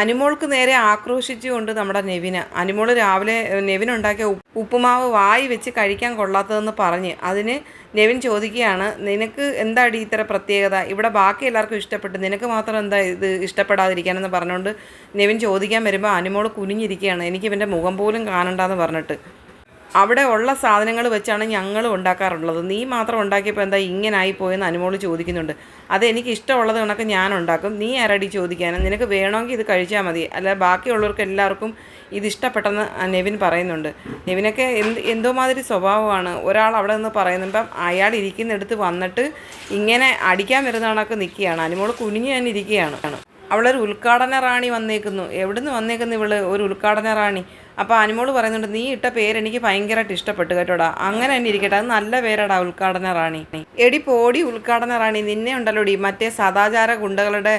അനുമോൾക്ക് നേരെ ആക്രോശിച്ചുകൊണ്ട് നമ്മുടെ നെവിന്. അനുമോൾ രാവിലെ നെവിൻ ഉണ്ടാക്കിയ ഉപ്പുമാവ് വായി വെച്ച് കഴിക്കാൻ കൊള്ളാത്തതെന്ന് പറഞ്ഞ് അതിന് നെവിൻ ചോദിക്കുകയാണ് നിനക്ക് എന്താടി ഇത്ര പ്രത്യേകത? ഇവിടെ ബാക്കി എല്ലാവർക്കും ഇഷ്ടപ്പെട്ടു. നിനക്ക് മാത്രം എന്താ ഇത് ഇഷ്ടപ്പെടാതിരിക്കാനെന്ന് പറഞ്ഞുകൊണ്ട് നെവിൻ ചോദിക്കാൻ വരുമ്പോൾ അനുമോൾ കുനിഞ്ഞിരിക്കുകയാണ്. എനിക്ക് ഇവന്റെ മുഖം പോലും കാണണ്ടെന്ന് പറഞ്ഞിട്ട്. അവിടെ ഉള്ള സാധനങ്ങൾ വെച്ചാണ് ഞങ്ങളും ഉണ്ടാക്കാറുള്ളത്. നീ മാത്രം ഉണ്ടാക്കിയപ്പോൾ എന്താ ഇങ്ങനെ ആയിപ്പോയെന്ന് അനുമോൾ ചോദിക്കുന്നുണ്ട്. അത് എനിക്ക് ഇഷ്ടമുള്ളത് കണക്ക് ഞാൻ ഉണ്ടാക്കും. നീ ആരടി ചോദിക്കാനും? നിനക്ക് വേണമെങ്കിൽ ഇത് കഴിച്ചാൽ മതി. അല്ല ബാക്കിയുള്ളവർക്ക് എല്ലാവർക്കും ഇത് ഇഷ്ടപ്പെട്ടെന്ന് നെവിൻ പറയുന്നുണ്ട്. നെവിനൊക്കെ എന്ത് എന്തോമാതിരി സ്വഭാവമാണ്. ഒരാൾ അവിടെ നിന്ന് പറയുന്നപ്പം അയാൾ ഇരിക്കുന്നിടത്ത് വന്നിട്ട് ഇങ്ങനെ അടിക്കാൻ വരുന്ന കണക്ക് നിൽക്കുകയാണ്. അനുമോൾ കുനിഞ്ഞു ഞാൻ ഇരിക്കുകയാണ്. അവളൊരു ഉദ്ഘാടന റാണി വന്നേക്കുന്നു. എവിടുന്ന് വന്നേക്കുന്നു ഇവൾ? ഒരു ഉദ്ഘാടന റാണി. അപ്പോൾ അനുമോൾ പറയുന്നുണ്ട് നീ ഇട്ട പേര് എനിക്ക് ഭയങ്കരമായിട്ട് ഇഷ്ടപ്പെട്ടു കേട്ടോടാ. അങ്ങനെ തന്നെ ഇരിക്കട്ടെ. അത് നല്ല പേരടാ ഉദ്ഘാടന റാണി. എടി പോടി ഉദ്ഘാടന റാണി നിന്നെ ഉണ്ടല്ലോടി മറ്റേ സദാചാര ഗുണ്ടകളുടെ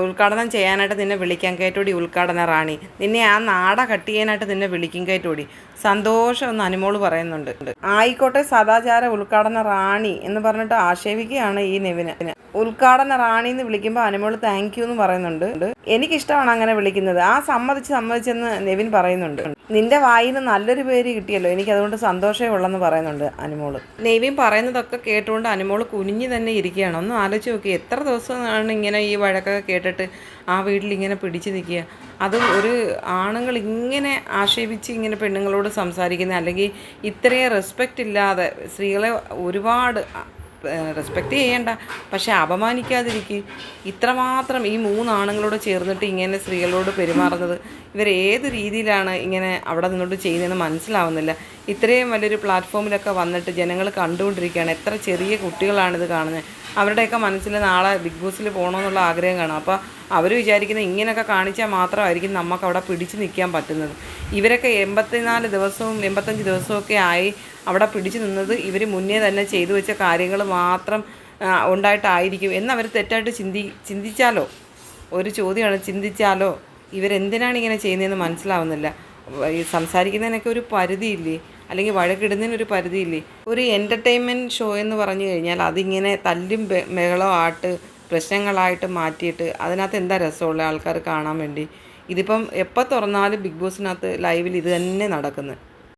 ഉദ്ഘാടനം ചെയ്യാനായിട്ട് നിന്നെ വിളിക്കാൻ കയറ്റോടി ഉദ്ഘാടന റാണി. നിന്നെ ആ നാട കട്ട് ചെയ്യാനായിട്ട് നിന്നെ വിളിക്കും കയറ്റോടി സന്തോഷം എന്ന് അനുമോൾ പറയുന്നുണ്ട്. ആയിക്കോട്ടെ സദാചാര ഉദ്ഘാടന റാണി എന്ന് പറഞ്ഞിട്ട് ആക്ഷേപിക്കുകയാണ് ഈ നെവിന്. ഉദ്ഘാടന റാണി എന്ന് വിളിക്കുമ്പോൾ അനുമോൾ താങ്ക് യു എന്ന് പറയുന്നുണ്ട്. എനിക്കിഷ്ടമാണ് അങ്ങനെ വിളിക്കുന്നത്. ആ സമ്മതിച്ച് സമ്മതിച്ചെന്ന് നെവിൻ പറയുന്നുണ്ട്. നിന്റെ വായിന്ന് നല്ലൊരു പേര് കിട്ടിയല്ലോ. എനിക്ക് അതുകൊണ്ട് സന്തോഷമേ ഉള്ളെന്ന് പറയുന്നുണ്ട് അനുമോൾ. നെവിൻ പറയുന്നതൊക്കെ കേട്ടുകൊണ്ട് അനുമോൾ കുനിഞ്ഞു തന്നെ ഇരിക്കുകയാണ്. ഒന്ന് ആലോചിച്ച് നോക്കി എത്ര ദിവസമാണ് ഇങ്ങനെ ഈ വഴക്കൊക്കെ കേട്ടിട്ട് ആ വീട്ടിൽ ഇങ്ങനെ പിടിച്ചു നിൽക്കുക? അതും ഒരു ആണുങ്ങൾ ഇങ്ങനെ ആക്ഷേപിച്ച് ഇങ്ങനെ പെണ്ണുങ്ങളോട് സംസാരിക്കുന്ന അല്ലെങ്കിൽ ഇത്രയും റെസ്പെക്റ്റ് ഇല്ലാതെ സ്ത്രീകളെ ഒരുപാട് റെസ്പെക്റ്റ് ചെയ്യേണ്ട. പക്ഷെ അപമാനിക്കാതിരിക്കുക ഇത്രമാത്രം ഈ മൂന്നാണുങ്ങളോട് ചേർന്നിട്ട് ഇങ്ങനെ സ്ത്രീകളോട് പെരുമാറുന്നത്. ഇവർ ഏത് രീതിയിലാണ് ഇങ്ങനെ അവിടെ നിന്നോട് ചെയ്യുന്നതെന്ന് മനസ്സിലാവുന്നില്ല. ഇത്രയും വലിയൊരു പ്ലാറ്റ്ഫോമിലൊക്കെ വന്നിട്ട് ജനങ്ങൾ കണ്ടുകൊണ്ടിരിക്കുകയാണ്. എത്ര ചെറിയ കുട്ടികളാണിത് കാണുന്നത്. അവരുടെയൊക്കെ മനസ്സിൽ നാളെ ബിഗ് ബോസിൽ പോകണമെന്നുള്ള ആഗ്രഹം കാണും. അപ്പോൾ അവർ വിചാരിക്കുന്നത് ഇങ്ങനെയൊക്കെ കാണിച്ചാൽ മാത്രമായിരിക്കും നമുക്ക് അവിടെ പിടിച്ചു നിൽക്കാൻ പറ്റുന്നത്. ഇവരൊക്കെ എൺപത്തിനാല് ദിവസവും എൺപത്തഞ്ച് ദിവസമൊക്കെ ആയി അവിടെ പിടിച്ചു നിന്നത് ഇവർ മുന്നേ തന്നെ ചെയ്തു വെച്ച കാര്യങ്ങൾ മാത്രം ഉണ്ടായിട്ടായിരിക്കും. എന്നവർ തെറ്റായിട്ട് ചിന്തി ചിന്തിച്ചാലോ? ഒരു ചോദ്യമാണ് ചിന്തിച്ചാലോ? ഇവരെന്തിനാണ് ഇങ്ങനെ ചെയ്യുന്നതെന്ന് മനസ്സിലാവുന്നില്ല. ഈ സംസാരിക്കുന്നതിനൊക്കെ ഒരു പരിധിയില്ലേ? അല്ലെങ്കിൽ വഴക്കിടുന്നതിനൊരു പരിധിയില്ലേ? ഒരു എന്റർടൈൻമെന്റ് ഷോ എന്ന് പറഞ്ഞു കഴിഞ്ഞാൽ അതിങ്ങനെ തല്ലും മേളോ ആട്ട് പ്രശ്നങ്ങളായിട്ട് മാറ്റിയിട്ട് അതിനകത്ത് എന്താ രസമുള്ള ആൾക്കാർ കാണാൻ വേണ്ടി? ഇതിപ്പം എപ്പോൾ തുറന്നാലും ബിഗ് ബോസിനകത്ത് ലൈവിൽ ഇത് തന്നെ നടക്കുന്നത്